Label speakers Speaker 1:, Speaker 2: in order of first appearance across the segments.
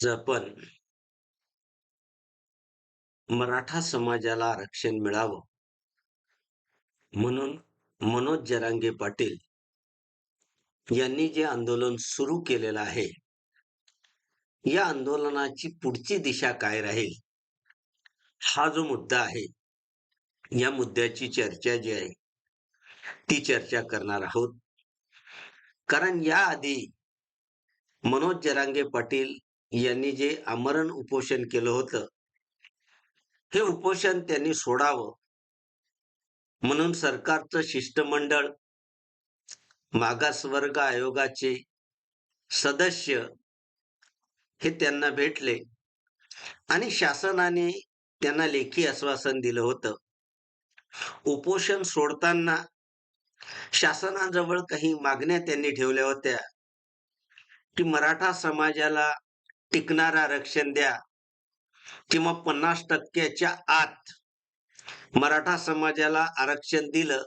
Speaker 1: आज आपण मराठा समाजाला आरक्षण मिळावं. म्हणून मनोज जरांगे पाटील यांनी जे आंदोलन सुरू केलेलं आहे या आंदोलनाची पुढची दिशा काय राहील? हा जो मुद्दा आहे या मुद्द्याची चर्चा जी आहे ती चर्चा करणार आहोत. कारण याआधी मनोज जरांगे पाटील यांनी जे आमरण उपोषण केलं होतं हे उपोषण त्यांनी सोडावं. म्हणून सरकारचं शिष्टमंडळ मागासवर्ग आयोगाचे सदस्य हे त्यांना भेटले आणि शासनाने त्यांना लेखी आश्वासन दिलं होतं. उपोषण सोडताना शासनाजवळ काही मागण्या त्यांनी ठेवल्या होत्या की मराठा समाजाला टिकणार आरक्षण द्या. किंवा पन्नास टक्क्याच्या आत मराठा समाजाला आरक्षण दिलं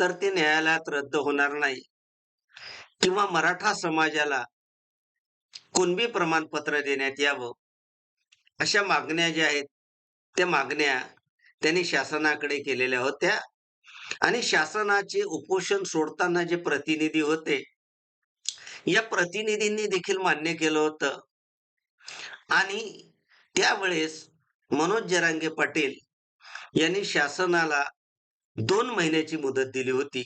Speaker 1: तर ते न्यायालयात रद्द होणार नाही. किंवा मराठा समाजाला कुणबी प्रमाणपत्र देण्यात यावं? अशा मागण्या ज्या आहेत त्या मागण्या त्यांनी शासनाकडे केलेल्या होत्या. आणि शासनाचे उपोषण सोडताना जे प्रतिनिधी होते या प्रतिनिधींनी देखील मान्य केलं होतं. आणि त्यावेळेस मनोज जरांगे पाटील यांनी शासनाला दोन महिन्याची मुदत दिली होती.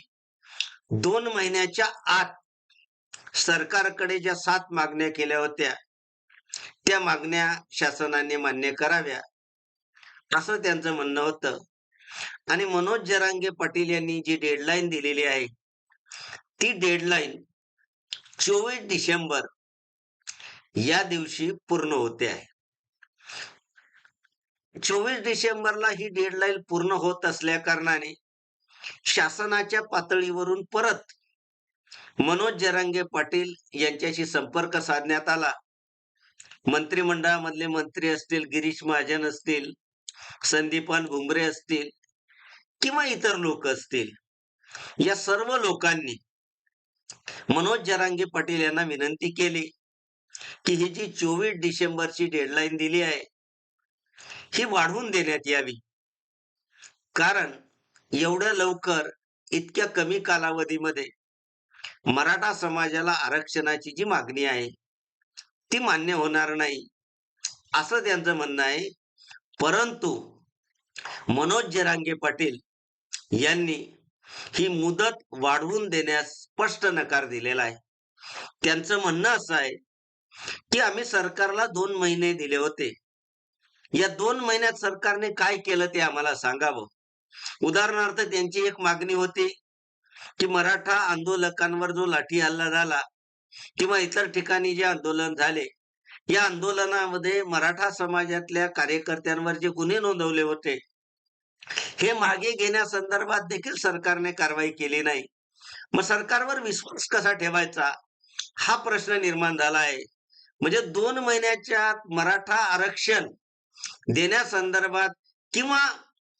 Speaker 1: दोन महिन्याच्या आत सरकारकडे ज्या सात मागण्या केल्या होत्या त्या मागण्या शासनाने मान्य कराव्या असं त्यांचं म्हणणं होतं. आणि मनोज जरांगे पाटील यांनी जी डेडलाईन दिलेली आहे ती डेडलाईन चोवीस डिसेंबर या दिवशी पूर्ण होते आहे. चोवीस डिसेंबरला ही डेडलाईन पूर्ण होत असल्या कारणाने शासनाच्या पातळीवरून परत मनोज जरांगे पाटील यांच्याशी संपर्क साधण्यात आला. मंत्रिमंडळामधले मंत्री असतील गिरीश महाजन असतील संदीपान घुंगरे असतील किंवा इतर लोक असतील या सर्व लोकांनी मनोज जरांगे पाटील यांना विनंती केली. की ही जी चोवीस डिसेंबरची डेडलाईन दिली आहे ही वाढवून देण्यात यावी. कारण एवढ्या लवकर इतक्या कमी कालावधीमध्ये मराठा समाजाला आरक्षणाची जी मागणी आहे ती मान्य होणार नाही असं त्यांचं म्हणणं आहे. परंतु मनोज जरांगे पाटील यांनी ही मुदत वाढवून देण्यास स्पष्ट नकार दिलेला आहे. त्यांचं म्हणणं असं आहे की आम्ही सरकारला दोन महिने दिले होते. या दोन महिन्यात सरकारने काय केलं ते आम्हाला सांगावं? उदाहरणार्थ त्यांची एक मागणी होती की मराठा आंदोलकांवर जो लाठी हल्ला झाला किंवा इतर ठिकाणी जे आंदोलन झाले या आंदोलनामध्ये मराठा समाजातल्या कार्यकर्त्यांवर जे गुन्हे नोंदवले होते हे मागे घेण्यासंदर्भात देखील सरकारने कारवाई केली नाही. मग सरकारवर विश्वास कसा ठेवायचा? हा प्रश्न निर्माण झाला आहे. म्हणजे दोन महिन्याच्या मराठा आरक्षण देण्यासंदर्भात किंवा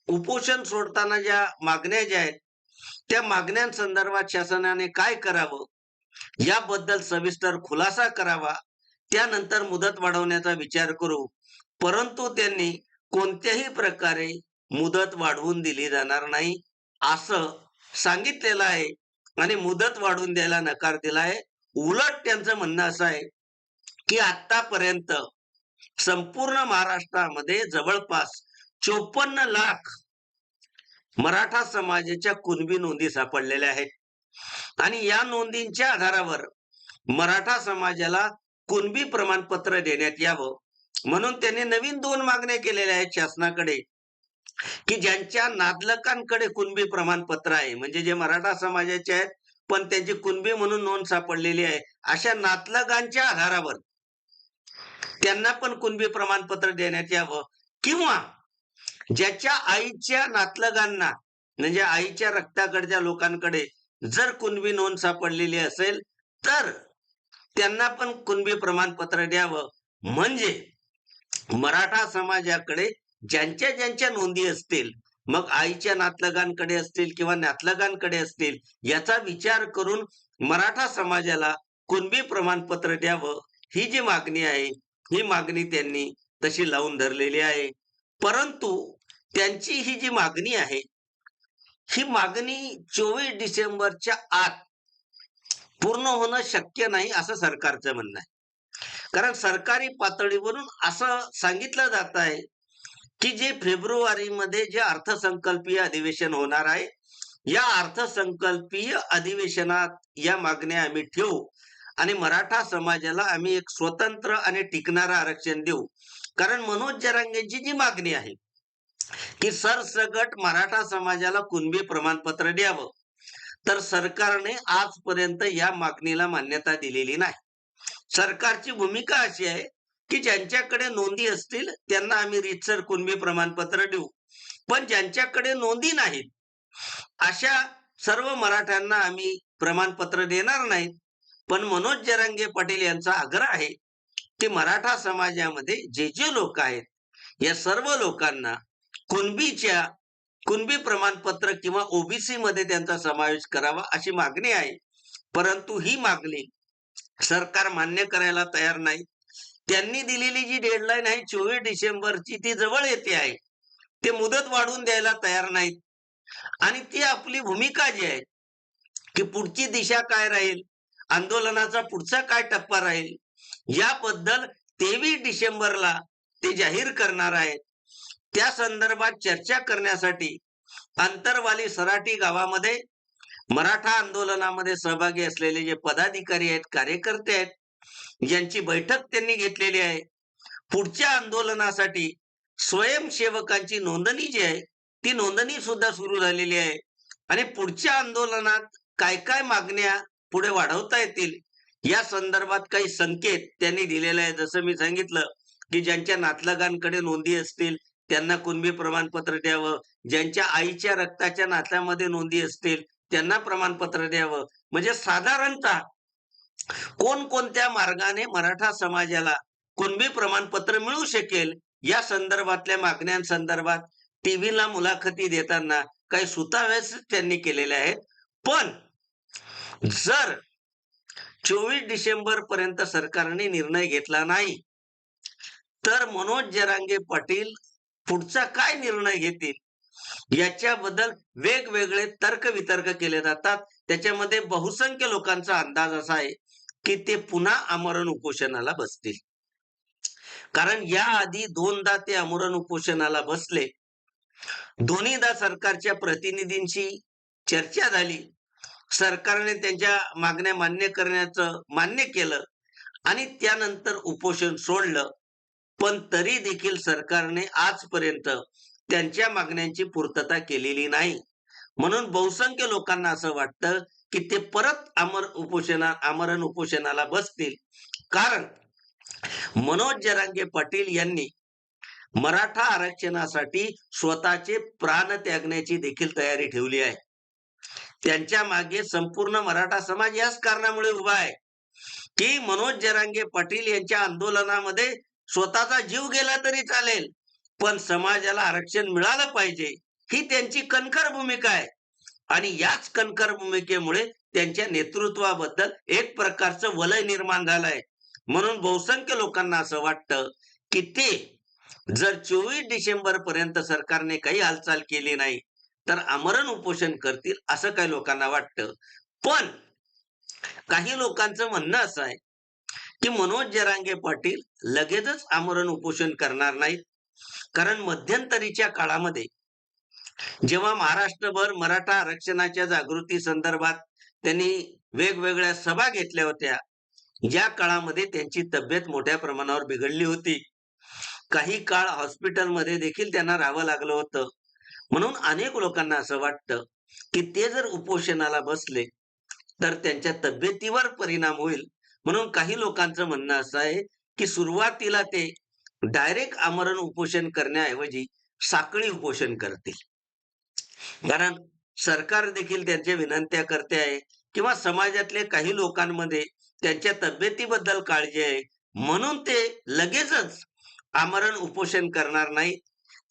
Speaker 1: उपोषण सोडताना ज्या मागण्या ज्या आहेत त्या मागण्यांसंदर्भात शासनाने काय करावं? याबद्दल सविस्तर खुलासा करावा. त्यानंतर मुदत वाढवण्याचा विचार करू. परंतु त्यांनी कोणत्याही प्रकारे मुदत वाढवून दिली जाणार नाही असं सांगितलेलं आहे. आणि मुदत वाढवून द्यायला नकार दिला आहे उलट त्यांचं म्हणणं असं आहे की आतापर्यंत संपूर्ण महाराष्ट्रामध्ये जवळपास चोपन्न लाख मराठा समाजाच्या कुणबी नोंदी सापडलेल्या आहेत. आणि या नोंदींच्या आधारावर मराठा समाजाला कुणबी प्रमाणपत्र देण्यात यावं म्हणून त्यांनी नवीन दोन मागण्या केलेल्या आहेत शासनाकडे की ज्यांच्या नादलकांकडे कुणबी प्रमाणपत्र आहे म्हणजे जे मराठा समाजाचे आहेत पण त्यांची कुणबी म्हणून नोंद सापडलेली आहे अशा नातलगांच्या आधारावर त्यांना पण कुणबी प्रमाणपत्र देण्यात यावं. किंवा ज्याच्या आईच्या नातलगांना म्हणजे आईच्या रक्ताकडच्या लोकांकडे जर कुणबी नोंद सापडलेली असेल तर त्यांना पण कुणबी प्रमाणपत्र द्यावं. म्हणजे मराठा समाजाकडे ज्यांच्या ज्यांच्या नोंदी असतील मग आईच्या नातलगांकडे असतील किंवा नातलगांकडे असतील याचा विचार करून मराठा समाजाला कुणबी प्रमाणपत्र द्यावं ही जी मागणी आहे ही मागणी त्यांनी तशी लावून धरलेली आहे. परंतु त्यांची ही जी मागणी आहे ही मागणी चोवीस डिसेंबरच्या आत पूर्ण होणं शक्य नाही असं सरकारचं म्हणणं आहे. कारण सरकारी पातळीवरून असं सांगितलं जात आहे की जे फेब्रुवारीमध्ये जे अर्थसंकल्पीय अधिवेशन होणार आहे या अर्थसंकल्पीय अधिवेशनात या मागण्या आम्ही ठेवू. आणि मराठा समाजाला आम्ही एक स्वतंत्र आणि टिकणारं आरक्षण देऊ. कारण मनोज जरांगेंची जी मागणी आहे की सरसगट मराठा समाजाला कुणबी प्रमाणपत्र द्यावं तर सरकारने आजपर्यंत या मागणीला मान्यता दिलेली नाही. सरकारची भूमिका अशी आहे की ज्यांच्याकडे नोंदी असतील त्यांना आम्ही रीतसर कुणबी प्रमाणपत्र देऊ. पण ज्यांच्याकडे नोंदी नाहीत अशा सर्व मराठ्यांना आम्ही प्रमाणपत्र देणार नाहीत. पण मनोज जरांगे पाटील यांचा आग्रह आहे की मराठा समाजामध्ये जे जे लोक आहेत या सर्व लोकांना कुणबीच्या कुणबी प्रमाणपत्र किंवा ओबीसी मध्ये त्यांचा समावेश करावा अशी मागणी आहे. परंतु ही मागणी सरकार मान्य करायला तयार नाही. त्यांनी दिलेली जी डेडलाईन आहे चोवीस डिसेंबरची ती जवळ येते आहे. ते मुदत वाढवून द्यायला तयार नाहीत. आणि ती आपली भूमिका जी आहे की पुढची दिशा काय राहील? आंदोलनाचा पुढचा काय टप्पा राहील? याबद्दल तेवीस डिसेंबरला ते जाहीर करणार आहेत. त्या संदर्भात चर्चा करण्यासाठी अंतरवाली सराटी गावामध्ये मराठा आंदोलनामध्ये सहभागी असलेले जे पदाधिकारी आहेत कार्यकर्ते आहेत यांची बैठक त्यांनी घेतलेली आहे. पुढच्या आंदोलनासाठी स्वयंसेवकांची नोंदणी जी आहे ती नोंदणी सुद्धा सुरू झालेली आहे. आणि पुढच्या आंदोलनात काय काय मागण्या पुढे वाढवता येतील. या संदर्भात काही संकेत त्यांनी दिलेले आहे जसं मी सांगितलं की ज्यांच्या नातलगांकडे नोंदी असतील त्यांना कुणबी प्रमाणपत्र द्यावं. ज्यांच्या आईच्या रक्ताच्या नात्यामध्ये नोंदी असतील त्यांना प्रमाणपत्र द्यावं. म्हणजे साधारणतः कोणकोणत्या मार्गाने मराठा समाजाला कुणबी प्रमाणपत्र मिळू शकेल या संदर्भातल्या मागण्यांसंदर्भात टीव्हीला मुलाखती देताना काही सुताव्यास त्यांनी केलेल्या आहेत. पण जर चोवीस डिसेंबर पर्यंत सरकारने निर्णय घेतला नाही तर मनोज जरांगे पाटील पुढचा काय निर्णय घेतील? याच्याबद्दल वेगवेगळे तर्क वितर्क केले जातात. त्याच्यामध्ये बहुसंख्य लोकांचा अंदाज असा आहे की ते पुन्हा आमरण उपोषणाला बसतील. कारण याआधी दोनदा ते आमरण उपोषणाला बसले. दोन्हीदा सरकारच्या प्रतिनिधींशी चर्चा झाली. सरकारने त्यांच्या मागण्या मान्य करण्याचं मान्य केलं आणि त्यानंतर उपोषण सोडलं. पण तरी देखील सरकारने आजपर्यंत त्यांच्या मागण्यांची पूर्तता केलेली नाही. म्हणून बहुसंख्य लोकांना असं वाटतं की ते परत अमर उपोषणा आमरण उपोषणाला बसतील. कारण मनोज जरांगे पाटील यांनी मराठा आरक्षणासाठी स्वतःचे प्राण त्यागण्याची देखील तयारी ठेवली आहे. त्यांच्या मागे संपूर्ण मराठा समाज याच कारणामुळे उभा आहे. की मनोज जरांगे पाटील यांच्या आंदोलनामध्ये स्वतःचा जीव गेला तरी चालेल पण समाजाला आरक्षण मिळालं पाहिजे ही त्यांची कणखर भूमिका आहे. आणि याच कणखर भूमिकेमुळे त्यांच्या नेतृत्वाबद्दल एक प्रकारचं वलय निर्माण झालंय. म्हणून बहुसंख्य लोकांना असं वाटतं की ते जर चोवीस डिसेंबर पर्यंत सरकारने काही हालचाल केली नाही तर आमरण उपोषण करतील असं काही लोकांना वाटतं. पण काही लोकांचं म्हणणं असं आहे की मनोज जरांगे पाटील लगेचच आमरण उपोषण करणार नाहीत. कारण मध्यंतरीच्या काळामध्ये जेव्हा महाराष्ट्रभर मराठा आरक्षणाच्या जागृती संदर्भात त्यांनी वेगवेगळ्या सभा घेतल्या होत्या ज्या काळामध्ये त्यांची तब्येत मोठ्या प्रमाणावर बिघडली होती. काही काळ हॉस्पिटलमध्ये देखील त्यांना राहावं लागलं होतं. म्हणून अनेक लोकांना असं वाटतं की ते जर उपोषणाला बसले तर त्यांच्या तब्येतीवर परिणाम होईल. म्हणून काही लोकांचं म्हणणं असं आहे की सुरुवातीला ते डायरेक्ट आमरण उपोषण करण्याऐवजी साखळी उपोषण करतील. कारण सरकार देखील त्यांच्या विनंत्या करते आहे किंवा समाजातले काही लोकांमध्ये त्यांच्या तब्येतीबद्दल काळजी आहे म्हणून ते लगेचच आमरण उपोषण करणार नाही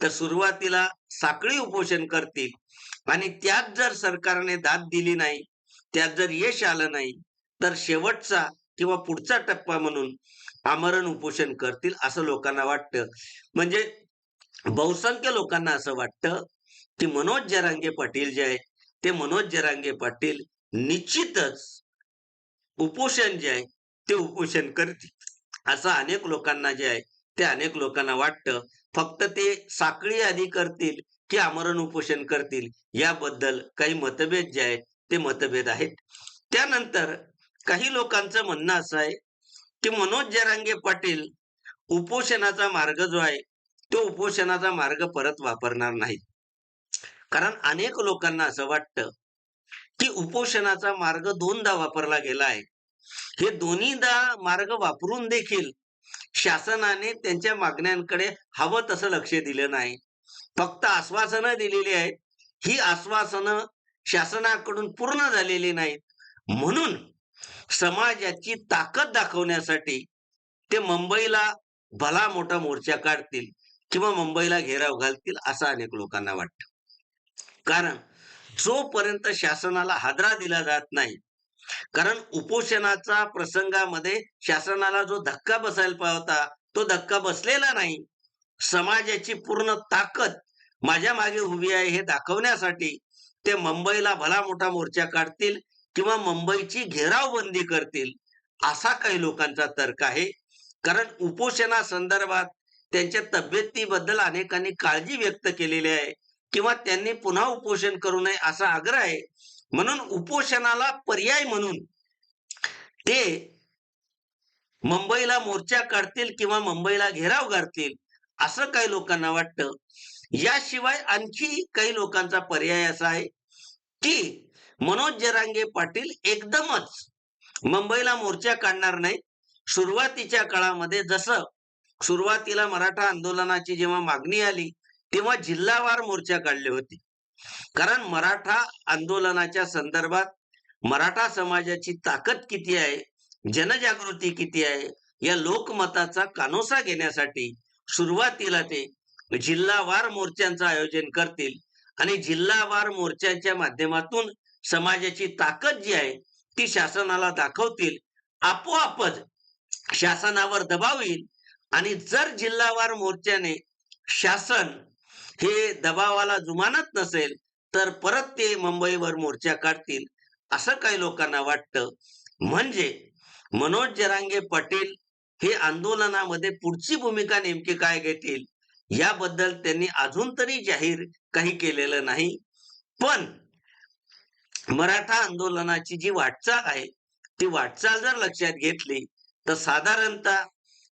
Speaker 1: तर सुरुवातीला साखळी उपोषण करतील. आणि त्यात जर सरकारने दाद दिली नाही त्यात जर यश आलं नाही तर शेवटचा किंवा पुढचा टप्पा म्हणून आमरण उपोषण करतील असं लोकांना वाटतं. म्हणजे बहुसंख्य लोकांना असं वाटतं की मनोज जरांगे पाटील जे आहे ते मनोज जरांगे पाटील निश्चितच उपोषण जे आहे ते उपोषण करतील. असं अनेक लोकांना जे आहे ते अनेक लोकांना वाटतं फक्त ते साखळी आधी करतील की आमरण उपोषण करतील याबद्दल काही मतभेद जे आहेत ते मतभेद आहेत. त्यानंतर काही लोकांचं म्हणणं असं आहे की मनोज जरांगे पाटील उपोषणाचा मार्ग जो आहे तो उपोषणाचा मार्ग परत वापरणार नाही कारण अनेक लोकांना असं वाटतं की उपोषणाचा मार्ग दोनदा वापरला गेला आहे. हे दोन्हीदा मार्ग वापरून देखील शासनाने त्यांच्या मागण्यांकडे हवं तसं लक्ष दिलं नाही. फक्त आश्वासनं दिलेली आहेत. ही आश्वासनं शासनाकडून पूर्ण झालेली नाहीत. म्हणून समाजाची ताकद दाखवण्यासाठी ते मुंबईला भला मोठा मोर्चा काढतील किंवा मुंबईला घेराव घालतील असं अनेक लोकांना वाटतं. कारण जोपर्यंत शासनाला हादरा दिला जात नाही कारण उपोषणाचा प्रसंगामध्ये शासनाला जो धक्का बसायला पाहिजे होता तो धक्का बसलेला नाही. समाजाची पूर्ण ताकद माझ्या मागे उभी आहे हे दाखवण्यासाठी ते मुंबईला भला मोठा मोर्चा काढतील किंवा मुंबईची घेरावबंदी करतील असा काही लोकांचा तर्क आहे. कारण उपोषणा संदर्भात त्यांच्या तब्येतीबद्दल अनेकांनी काळजी व्यक्त केलेली आहे किंवा त्यांनी पुन्हा उपोषण करू नये असा आग्रह आहे. म्हणून उपोषणाला पर्याय म्हणून ते मुंबईला मोर्चा काढतील किंवा मुंबईला घेराव घालतील असं काही लोकांना वाटतं. याशिवाय आणखी काही लोकांचा पर्याय असा आहे की मनोज जरांगे पाटील एकदमच मुंबईला मोर्चा काढणार नाही. सुरुवातीच्या काळामध्ये जसं सुरुवातीला मराठा आंदोलनाची जेव्हा मागणी आली तेव्हा जिल्हावार मोर्चा काढले होते. कारण मराठा आंदोलनाच्या संदर्भात मराठा समाजाची ताकद किती आहे जनजागृती किती आहे या लोकमताचा कानोसा घेण्यासाठी सुरुवातीला ते जिल्हावार मोर्चांचं आयोजन करतील. आणि जिल्हावार मोर्चांच्या माध्यमातून समाजाची ताकद जी आहे ती शासनाला दाखवतील. आपोआपच शासनावर दबाव येईल. आणि जर जिल्हावार मोर्चाने शासन हे दबावाला जुमानत नसेल तर परत ते मुंबईवर मोर्चा काढतील असं काही लोकांना वाटतं. म्हणजे मनोज जरांगे पाटील हे आंदोलनामध्ये पुढची भूमिका नेमकी काय घेतील याबद्दल त्यांनी अजून तरी जाहीर काही केलेलं नाही. पण मराठा आंदोलनाची जी वाटचाल आहे ती वाटचाल जर लक्षात घेतली तर साधारणतः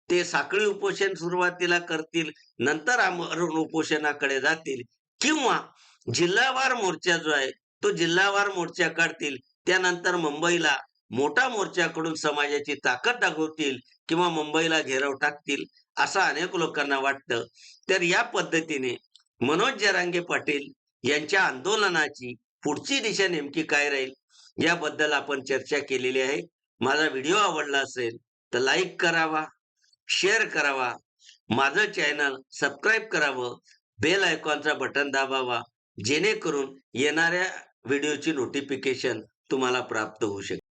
Speaker 1: ते साखळी उपोषण सुरुवातीला करतील नंतर आमरण उपोषणाकडे जातील. किंवा जिल्हावार मोर्चा जो आहे तो जिल्हावार मोर्चा काढतील. त्यानंतर मुंबईला मोठा मोर्चाकडून समाजाची ताकद दाखवतील किंवा मुंबईला घेराव टाकतील असं अनेक लोकांना वाटतं. तर या पद्धतीने मनोज जरांगे पाटील यांच्या आंदोलनाची पुढची दिशा नेमकी काय राहील याबद्दल आपण चर्चा केलेली आहे. माझा व्हिडिओ आवडला असेल तर लाईक करावा शेअर करावा. माझं चॅनल सबस्क्राईब करावं. बेल आयकॉनचा बटन दाबावा. जेणेकरून येणाऱ्या व्हिडिओची नोटिफिकेशन तुम्हाला प्राप्त होऊ शकेल.